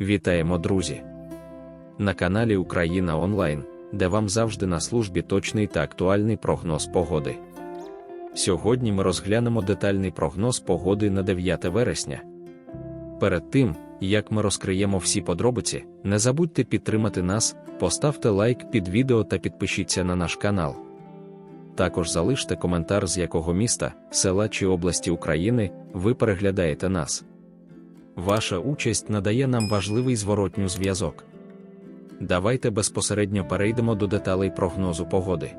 Вітаємо, друзі! На каналі Україна Онлайн, де вам завжди на службі точний та актуальний прогноз погоди. Сьогодні ми розглянемо детальний прогноз погоди на 9 вересня. Перед тим, як ми розкриємо всі подробиці, не забудьте підтримати нас, поставте лайк під відео та підпишіться на наш канал. Також залиште коментар, з якого міста, села чи області України ви переглядаєте нас. Ваша участь надає нам важливий зворотню зв'язок. Давайте безпосередньо перейдемо до деталей прогнозу погоди.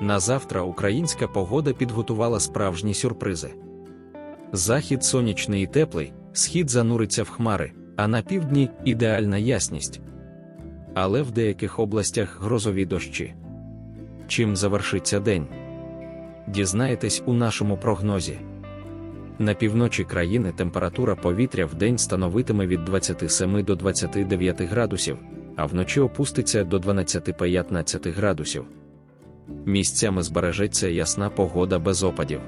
На завтра українська погода підготувала справжні сюрпризи. Захід сонячний і теплий, схід зануриться в хмари, а на півдні ідеальна ясність. Але в деяких областях грозові дощі. Чим завершиться день? Дізнаєтесь у нашому прогнозі. На півночі країни температура повітря в день становитиме від 27 до 29 градусів, а вночі опуститься до 12-15 градусів. Місцями збережеться ясна погода без опадів.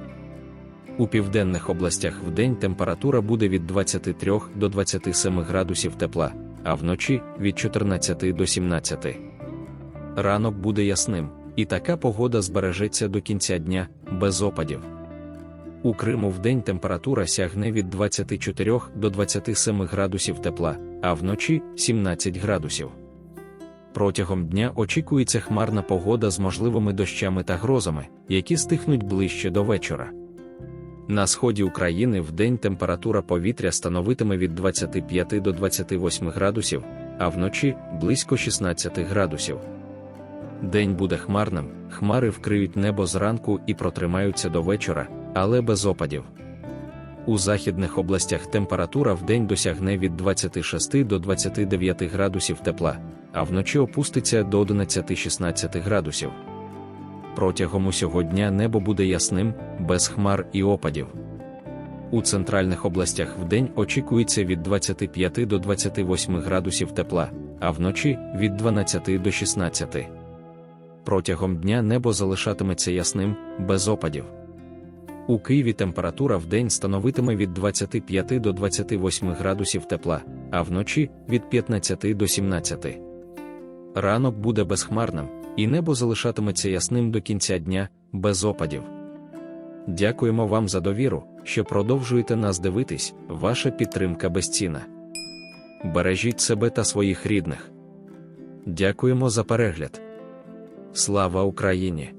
У південних областях вдень температура буде від 23 до 27 градусів тепла, а вночі від 14 до 17. Ранок буде ясним, і така погода збережеться до кінця дня без опадів. У Криму вдень температура сягне від 24 до 27 градусів тепла, а вночі 17 градусів. Протягом дня очікується хмарна погода з можливими дощами та грозами, які стихнуть ближче до вечора. На сході України вдень температура повітря становитиме від 25 до 28 градусів, а вночі близько 16 градусів. День буде хмарним, хмари вкриють небо зранку і протримаються до вечора, але без опадів. У західних областях температура вдень досягне від 26 до 29 градусів тепла, а вночі опуститься до 11-16 градусів. Протягом усього дня небо буде ясним, без хмар і опадів. У центральних областях вдень очікується від 25 до 28 градусів тепла, а вночі від 12 до 16. Протягом дня небо залишатиметься ясним, без опадів. У Києві температура в день становитиме від 25 до 28 градусів тепла, а вночі від 15 до 17. Ранок буде безхмарним, і небо залишатиметься ясним до кінця дня, без опадів. Дякуємо вам за довіру, що продовжуєте нас дивитись, ваша підтримка безцінна. Бережіть себе та своїх рідних. Дякуємо за перегляд. Слава Україні!